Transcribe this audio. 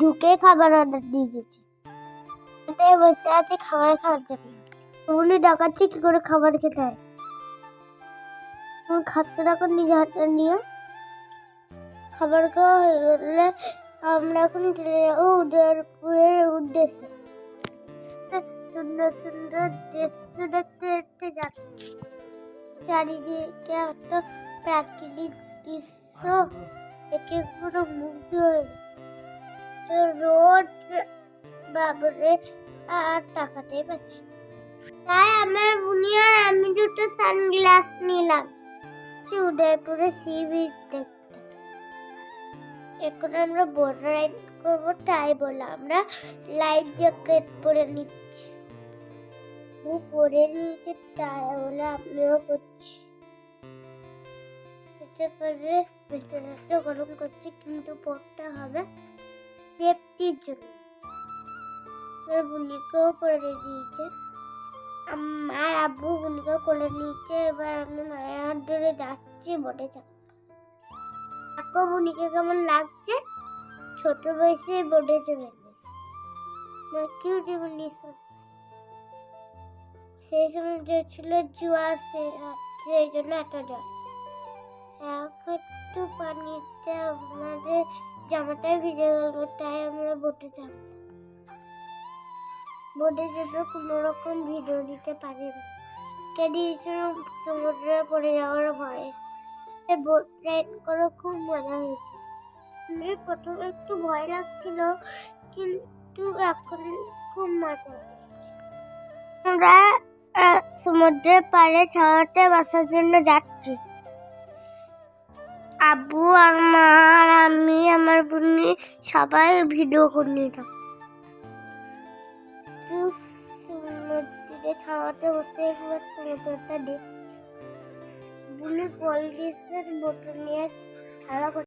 ঢুকে খাবার অর্ডার দিয়ে দিয়েছি। বসে আছি, খাবার খাওয়ার জন্য। বুলু দেখাচ্ছি কি করে খাবার খেতে হয়? খাচ্ছে দেখো নিজে হাতে নিয়ে। খাবার খাওয়া হয়ে গেলে আমরা এখন যাব উদয়পুরের উদ্দেশ্যে সুন্দর সুন্দর দৃশ্য দেখতে দেখতে যাচ্ছি। চারিদিকে একটা প্রাকৃতিক দৃশ্য দেখে পুরো মুগ্ধ হয়ে তো রোড বাবরে আর তাকাতে পারছি তাই আমার বুনি আর আমি দুটো সানগ্লাস নিলাম। উদয়পুরে সি বিচ দেখতে। এখন আমরা বোট রাইড করব, তাই বলে। আমরা লাইট জ্যাকেট পরে নিচ্ছি। ও পরে নিয়েছে, তাই বলে আমিও করছি। এতে করে ভেতরে গরম করছি, কিন্তু বোটটা হবে সেফটির জন্য। বুনিকেও করে দিয়েছে। আমার আব্বু বুনিকেও করে নিয়েছে, এবার আমি মায়ের হাত ধরে যাচ্ছি বোটে চাপ আপু বুনিকে কেমন লাগছে। ছোট বয়সে বোর্ডে কিউটি বুনি সেই সময় যে ছিল জুয়া সেই জন্য এত জল। এখন একটু পানিতে আমাদের জামাটা ভিজে গেল, তাই আমরা বোটে যাব বোটে যেতে কোনো রকম ভিডিও দিতে পারি না। কে দিয়েছিল সমুদ্রে পড়ে যাওয়ার ভয়ে? রাইড করে খুব মজা হয়েছে। আমার প্রথমে একটু ভয় লাগছিল, কিন্তু এখন খুব মজা আমরা সমুদ্রের পাড়ে ছাওয়াতে বসার জন্য যাচ্ছি। আব্বু, আর মা, আর আমি, আমার বোনি সবাই ভিডিও করে নিলাম সমুদ্রে ছাওয়াতে বসে একবার সমুদ্রটা দেখছি বুনি কলগেসের বোতল নিয়ে খেলা